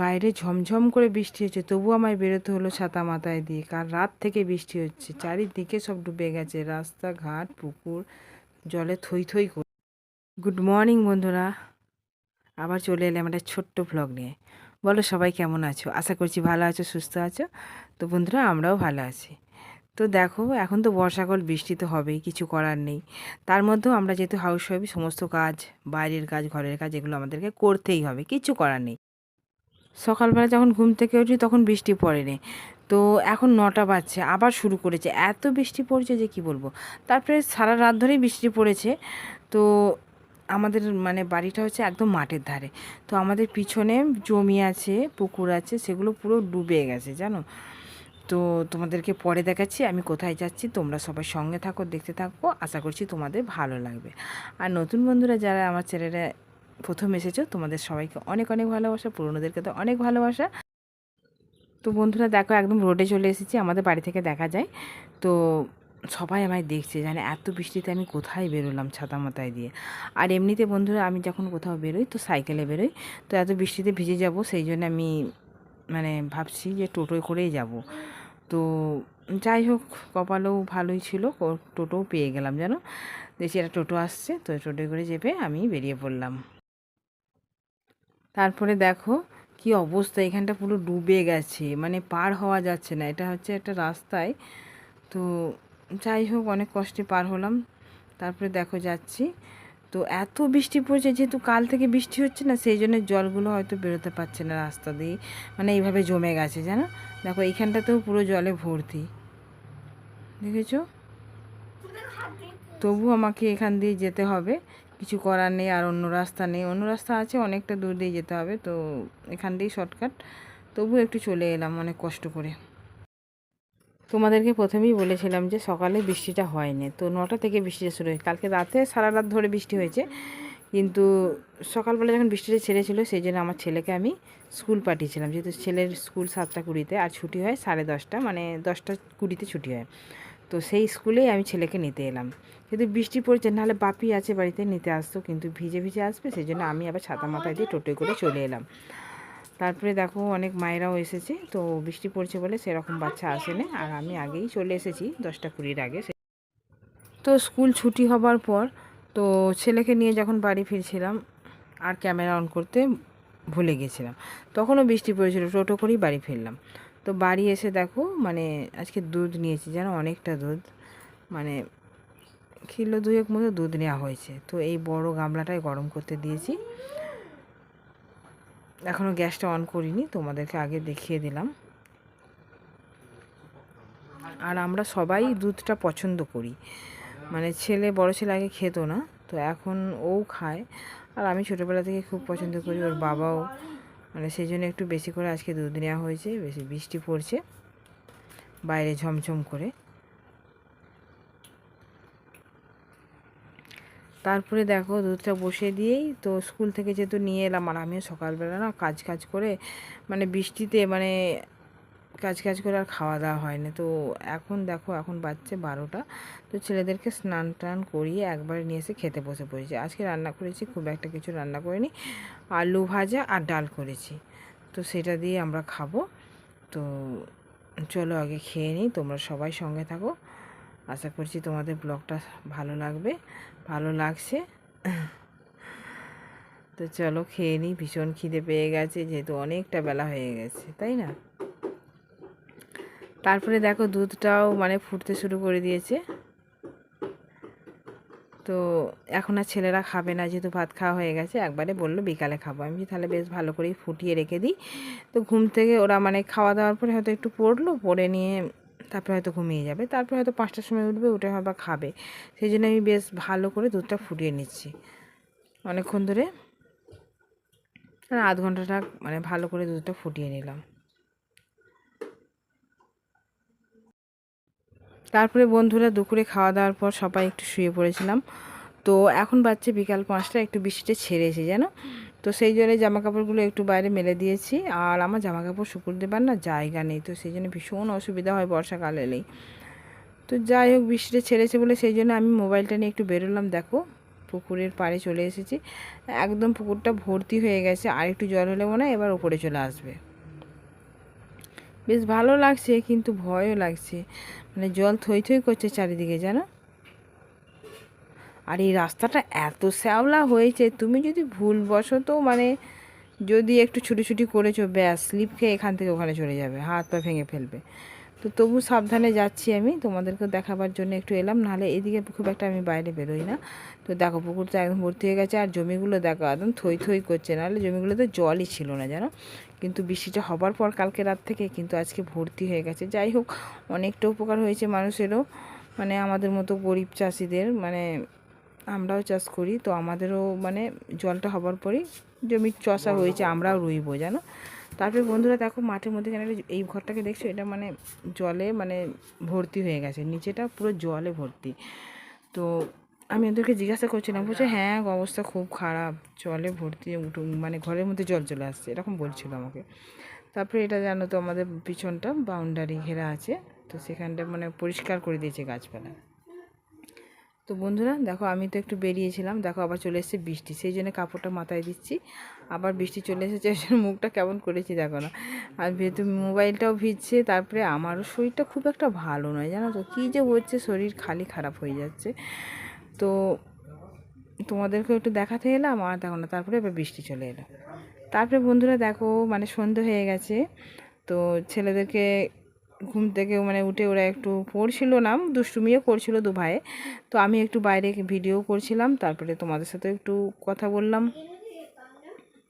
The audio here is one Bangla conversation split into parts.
বাইরে ঝমঝম করে বৃষ্টি হচ্ছে তবু আমায় বেরোতে হলো ছাতা মাথায় দিয়ে। কার রাত থেকে বৃষ্টি হচ্ছে, চারিদিকে সব ডুবে গেছে, রাস্তাঘাট, পুকুর, জলে থই থই করে গুড মর্নিং বন্ধুরা। আবার চলে এলাম একটা ছোট্ট ভ্লগ নিয়ে। বলো, সবাই কেমন আছো? আশা করছি ভালো আছো, সুস্থ আছো? তো বন্ধুরা, আমরাও ভালো আছি। তো দেখো, এখন তো বর্ষাকাল, বৃষ্টি তো হবেই, কিছু করার নেই। তার মধ্যেও আমরা যেহেতু হাউস ওয়াইফ সমস্ত কাজ, বাইরের কাজ, ঘরের কাজ, এগুলো আমাদেরকে করতেই হবে, কিছু করার নেই। সকালবেলা যখন ঘুম থেকে উঠি তখন বৃষ্টি পড়েনি। তো এখন নটা বাজছে, আবার শুরু করেছে। এত বৃষ্টি পড়ছে যে কি বলব? তারপরে সারা রাত ধরেই বৃষ্টি পড়েছে। তো আমাদের মানে বাড়িটা হচ্ছে একদম মাঠের ধারে। তো আমাদের পিছনে জমি আছে, পুকুর আছে, সেগুলো পুরো ডুবে গেছে, জানো? তো তোমাদেরকে পরে দেখাচ্ছি, আমি কোথায় যাচ্ছি, তোমরা সবাই সঙ্গে থাকো, দেখতে থাকো। আশা করছি তোমাদের ভালো লাগবে। আর নতুন বন্ধুরা যারা আমার চ্যানেলে প্রথম এসেছ। তোমাদের সবাইকে অনেক অনেক ভালোবাসা, পুরনোদেরকে তো অনেক ভালোবাসা। তো বন্ধুরা, দেখো, একদম রোডে চলে এসেছি, আমাদের বাড়ি থেকে দেখা যায়। তো সবাই আমায় দেখছে, জানে এত বৃষ্টিতে আমি কোথায় বেরোলাম ছাতা মাথায় দিয়ে। আর এমনিতে বন্ধুরা, আমি যখন কোথাও বেরোই, তো সাইকেলে বেরোই। তো এত বৃষ্টিতে ভিজে যাব, সেই জন্য আমি মানে ভাবছি যে টোটোয় করেই যাব। তো যাই হোক, কপালেও ভালোই ছিল টোটোও পেয়ে গেলাম, জানো? দেখছি একটা টোটো আসছে, তো টোটোয় করে চেপে আমি বেরিয়ে পড়লাম। তারপরে দেখো কি অবস্থা, এখানটা পুরো ডুবে গেছে মানে পার হওয়া যাচ্ছে না, এটা হচ্ছে একটা রাস্তায়। তো যাই হোক, অনেক কষ্টে পার হলাম। তারপরে দেখো যাচ্ছি। তো এত বৃষ্টি পড়ছে, যেহেতু কাল থেকে বৃষ্টি হচ্ছে না, সেই জন্য জলগুলো হয়তো বেরোতে পারছে না রাস্তা দিয়ে। মানে এইভাবে জমে গেছে, জানো? দেখো, এইখানটাতেও পুরো জলে ভর্তি। দেখেছ? তবু আমাকে এখান দিয়ে যেতে হবে। কিছু করার নেই আর অন্য রাস্তা নেই। অন্য রাস্তা আছে, অনেকটা দূর দিয়ে যেতে হবে। তো এখান দিয়েই শর্টকাট। তবু একটু চলে এলাম অনেক কষ্ট করে। তোমাদেরকে প্রথমেই বলেছিলাম যে সকালে বৃষ্টিটা হয়নি। তো নটা থেকে বৃষ্টিটা শুরু হয় কালকে রাতে সারা রাত ধরে বৃষ্টি হয়েছে। কিন্তু সকালবেলা যখন বৃষ্টিটা ছেড়েছিল, সেই জন্য আমার ছেলেকে আমি স্কুল পাঠিয়েছিলাম। যেহেতু ছেলের স্কুল সাতটা কুড়িতে, আর ছুটি হয় সাড়ে দশটা মানে দশটা কুড়িতে ছুটি হয়। তো সেই স্কুলেই আমি ছেলেকে নিতে এলাম। কিন্তু বৃষ্টি পড়ছে, নাহলে বাপি আছে বাড়িতে, নিতে আসতো, কিন্তু ভিজে ভিজে আসবে সেই জন্য আমি আবার ছাতা মাথায় দিয়ে টোটোয় করে চলে এলাম। তারপরে দেখো অনেক মায়েরাও এসেছে, তো বৃষ্টি পড়ছে বলে সেরকম বাচ্চা আসেনি, আর আমি আগেই চলে এসেছি দশটা কুড়ির আগে। তো স্কুল ছুটি হবার পর, তো ছেলেকে নিয়ে যখন বাড়ি ফিরছিলাম, আর ক্যামেরা অন করতে ভুলে গেছিলাম, তখনও বৃষ্টি পড়েছিল, টোটো করেই বাড়ি ফিরলাম। তো বাড়ি এসে দেখো মানে আজকে দুধ নিয়েছি যেন অনেকটা দুধ। মানে কিলো দুয়েক মতো দুধ নেওয়া হয়েছে। তো এই বড় গামলাটায় গরম করতে দিয়েছি। এখনও গ্যাসটা অন করিনি, তোমাদেরকে আগে দেখিয়ে দিলাম। আর আমরা সবাই দুধটা পছন্দ করি। মানে ছেলে, বড় ছেলে আগে খেত না, তো এখন ও খায়। আর আমি ছোটোবেলা থেকে খুব পছন্দ করি, ওর বাবাও মানে সেই জন্য একটু বেশি করে আজকে দুধ নেওয়া হয়েছে, বেশি বৃষ্টি পড়ছে। বাইরে ঝমঝম করে। তারপরে দেখো দুধটা বসে দিয়েই তো স্কুল থেকে যেহেতু নিয়ে এলাম আর আমিও সকালবেলা না কাজ কাজ করে মানে বৃষ্টিতে মানে কাজ কাজ করে আর খাওয়া দাওয়া হয়নি। তো এখন দেখো, এখন বাজছে বারোটা। তো ছেলেদেরকে স্নান টান করিয়ে একবারে নিয়ে এসে খেতে বসে পড়েছি। আজকে রান্না করেছি, খুব একটা কিছু রান্না করিনি। আলু ভাজা আর ডাল করেছি। তো সেটা দিয়ে আমরা খাব। তো চলো আগে খেয়ে নিই, তোমরা সবাই সঙ্গে থাকো। আশা করছি তোমাদের ব্লগটা ভালো লাগবে, ভালো লাগছে। তো চলো খেয়ে নিই, ভীষণ খিদে পেয়ে গেছে, যেহেতু অনেকটা বেলা হয়ে গেছে, তাই না? তারপরে দেখো দুধটাও মানে ফুটতে শুরু করে দিয়েছে। তো এখন আর ছেলেরা খাবে না, যেহেতু ভাত খাওয়া হয়ে গেছে, একবারে বলল বিকালে খাব। আমি তাহলে বেশ ভালো করেই ফুটিয়ে রেখে দিই। তো ঘুম থেকে ওরা মানে খাওয়া দাওয়ার পরে হয়তো একটু পড়ল, পড়ে নিয়ে তারপরে হয়তো ঘুমিয়ে যাবে। তারপরে হয়তো পাঁচটার সময় উঠবে, উঠে হয়তো খাবে। সেই জন্য আমি বেশ ভালো করে দুধটা ফুটিয়ে নিচ্ছি। অনেকক্ষণ ধরে আধ ঘন্টাটা মানে ভালো করে দুধটা ফুটিয়ে নিলাম। তারপরে বন্ধুরা দুপুরে খাওয়া দাওয়ার পর সবাই একটু শুয়ে পড়েছিলাম। তো এখন বাচ্চা বিকাল পাঁচটা, একটু বৃষ্টিটা ছেড়েছে জানো? তো সেই জন্য জামা কাপড়গুলো একটু বাইরে মেলে দিয়েছি। আর আমার জামা কাপড় শুকুর দেবার না জায়গা নেই, তো সেই জন্য ভীষণ অসুবিধা হয় বর্ষাকাল এলেই। তো যাই হোক বৃষ্টিটা ছেড়েছে বলে সেই জন্য আমি মোবাইলটা নিয়ে একটু বেরোলাম, দেখো। পুকুরের পাড়ে চলে এসেছি। একদম পুকুরটা ভর্তি হয়ে গেছে, আর একটু জল হলে মনে হয় এবার ওপরে চলে আসবে। বেশ ভালো লাগছে, কিন্তু ভয়ও লাগছে। মানে জল থই থই করছে চারিদিকে, জানো? আর এই রাস্তাটা এত শ্যাওলা হয়েছে, তুমি যদি ভুলবশত মানে যদি একটু ছুটি করেছ, ব্যাস, স্লিপ খেয়ে এখান থেকে ওখানে চলে যাবে, হাত পা ভেঙে ফেলবে। তো তবু সাবধানে যাচ্ছি আমি তোমাদেরকে দেখাবার জন্য একটু এলাম, নাহলে এদিকে খুব একটা আমি বাইরে বেরোই না। তো দেখো, পুকুরটা একদম ভর্তি হয়ে গেছে, আর জমিগুলো দেখো, একদম থই থই করছে, নাহলে জমিগুলোতে জলই ছিল না, জানো? কিন্তু বৃষ্টিটা হবার পর কালকে রাত থেকে কিন্তু আজকে ভর্তি হয়ে গেছে। যাই হোক অনেকটা উপকার হয়েছে মানুষেরও। মানে আমাদের মতো গরিব চাষিদের মানে আমরাও চাষ করি তো আমাদেরও মানে জলটা হবার পরেই জমি চষা হয়েছে আমরাও রুইব জানো? তারপরে বন্ধুরা দেখো মাঠের মধ্যে কেন এই ঘরটাকে দেখছ? এটা মানে জলে মানে ভর্তি হয়ে গেছে নিচেটা পুরো জলে ভর্তি। তো আমি ওদেরকে জিজ্ঞাসা করছিলাম বলছে হ্যাঁ অবস্থা খুব খারাপ। জলে ভর্তি উঠু মানে ঘরের মধ্যে জল চলে আসছে। এরকম বলছিল আমাকে। তারপরে এটা জানো তো আমাদের পিছনটা বাউন্ডারি ঘেরা আছে। তো সেখানটা মানে পরিষ্কার করে দিয়েছে গাছপালা। তো বন্ধুরা দেখো আমি তো একটু বেরিয়েছিলাম। দেখো আবার চলে এসেছে বৃষ্টি। সেই জন্য কাপড়টা মাথায় দিচ্ছি। আবার বৃষ্টি চলে এসেছে ওই জন্য মুখটা কেমন করেছি দেখো না। আর যেহেতু মোবাইলটাও ভিজছে তারপরে আমারও শরীরটা খুব একটা ভালো নয় জানো তো? কী যে হচ্ছে শরীর খালি খারাপ হয়ে যাচ্ছে। তো তোমাদেরকেও একটু দেখাতে এলাম আর দেখো না, তারপরে এবার বৃষ্টি চলে এলো। তারপরে বন্ধুরা দেখো মানে সন্ধে হয়ে গেছে, তো ছেলেদেরকে ঘুম থেকে মানে উঠে ওরা একটু পড়ছিল না, দুষ্টুমিও করছিল দু ভাইয়ে তো আমি একটু বাইরে ভিডিও করছিলাম, তারপরে তোমাদের সাথে একটু কথা বললাম।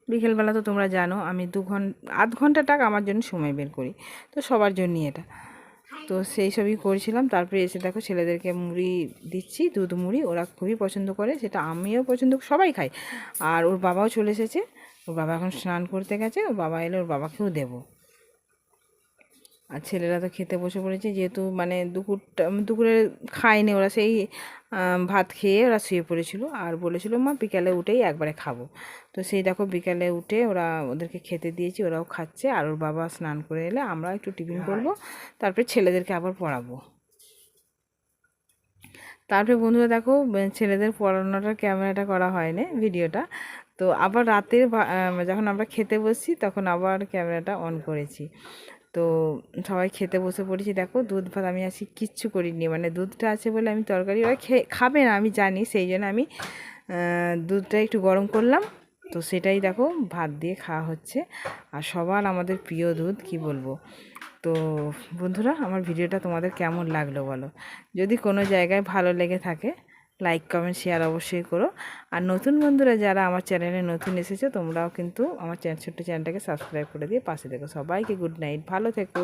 বিকেলবেলা তো তোমরা জানো, আমি দু ঘণ্টা আধ ঘণ্টা টাক আমার জন্য সময় বের করি, তো সবার জন্যই এটা। তো সেই সবই করছিলাম। তারপরে এসে দেখো ছেলেদেরকে মুড়ি দিচ্ছি, দুধ মুড়ি, ওরা খুবই পছন্দ করে সেটা আমিও পছন্দ সবাই খাই আর ওর বাবাও চলে এসেছে, ওর বাবা এখন স্নান করতে গেছে, ওর বাবা এলে ওর বাবাকেও দেবো। আর ছেলেরা তো খেতে বসে পড়েছে যেহেতু মানে দুপুরটা দুপুরে খায়নি ওরা সেই ভাত খেয়ে ওরা শুয়ে পড়েছিল। আর বলেছিল মা বিকালে উঠেই একবারে খাব। তো সেই দেখো বিকালে উঠে ওরা ওদেরকে খেতে দিয়েছি ওরাও খাচ্ছে। আর ওর বাবা স্নান করে এলে আমরা একটু টিফিন করব তারপরে ছেলেদেরকে আবার পড়াবো। তারপরে বন্ধুরা দেখো ছেলেদের পড়ানোটা ক্যামেরাটা করা হয়নি ভিডিওটা। তো আবার রাতের যখন আমরা খেতে বসছি তখন আবার ক্যামেরাটা অন করেছি। তো সবাই খেতে বসে পড়েছি। দেখো দুধ ভাত আমি আজকে কিচ্ছু করিনি। মানে দুধটা আছে বলে আমি তরকারি ওরা খেয়ে খাবে না, আমি জানি। সেই জন্য আমি দুধটা একটু গরম করলাম। তো সেটাই দেখো ভাত দিয়ে খাওয়া হচ্ছে। আর সবার আমাদের প্রিয় দুধ, কি বলব? তো বন্ধুরা, আমার ভিডিওটা তোমাদের কেমন লাগল বলো? যদি কোনো জায়গায় ভালো লেগে থাকে লাইক কমেন্ট শেয়ার অবশ্যই করো। আর নতুন বন্ধুরা যারা আমার চ্যানেলে নতুন এসেছ, তোমরাও কিন্তু আমার ছোট্ট চ্যানেলটাকে সাবস্ক্রাইব করে দিয়ে পাশে দেখো সবাইকে গুড নাইট ভালো থেকো।